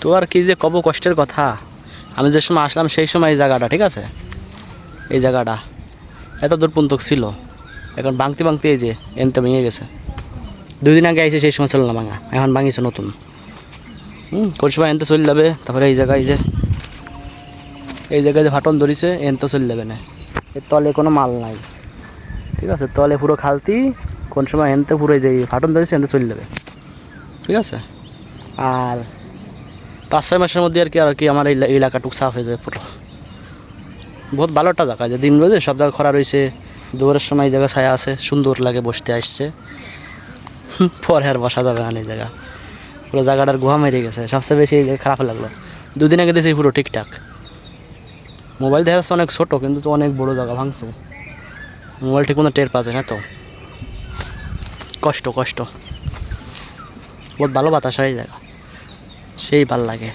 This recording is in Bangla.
তো আর কি যে কব কষ্টের কথা? আমি যে সময় আসলাম সেই সময় এই জায়গাটা, ঠিক আছে? এই জায়গাটা। এত দূর পর্যন্ত ছিল। এখন ভাঙতে ভাঙতে এই যে এনতে ভেঙে গেছে। দুই দিন আগে আইসে সেই সময় না ভাঙা এখন ভাঙিছে নতুন। হুম, কোন সময় এনতে চলে যাবে, তারপরে এই জায়গায় যে এই জায়গায় যে ফাটন ধরিছে এনতে চলে যাবে না। এর তলে কোনো মাল নাই। ঠিক আছে? তলে পুরো খালতি। কোন সময় এনতে পুরো যে ফাটন ধরেছে এনতে চলে যাবে। ঠিক আছে? আর পাঁচ ছয় মাসের মধ্যে আর কি আর কি আমার এই এলা- এলাকাটুক সাফ হয়ে যাবে পুরো। বহুত ভালো একটা জায়গা, যে দিন রোজে সব জায়গা খরা রয়েছে, দুপুরের সময় এই জায়গা ছায়া আছে, সুন্দর লাগে বসতে, আসছে। পরে আর বসা যাবে না এই জায়গা। পুরো জায়গাটার গুহা মেরে গেছে, সবচেয়ে বেশি এই জায়গা খারাপ লাগল। দুদিন আগে দিয়েছি পুরো ঠিকঠাক। মোবাইল দেখা যাচ্ছে অনেক ছোটো, কিন্তু তো অনেক বড় জায়গা ভাঙছে। মোবাইল ঠিক মতো টের পাচ্ছে না তো। কষ্ট কষ্ট। বহুত ভালো বাতাস হয় এই জায়গা। সেই ভালো লাগে।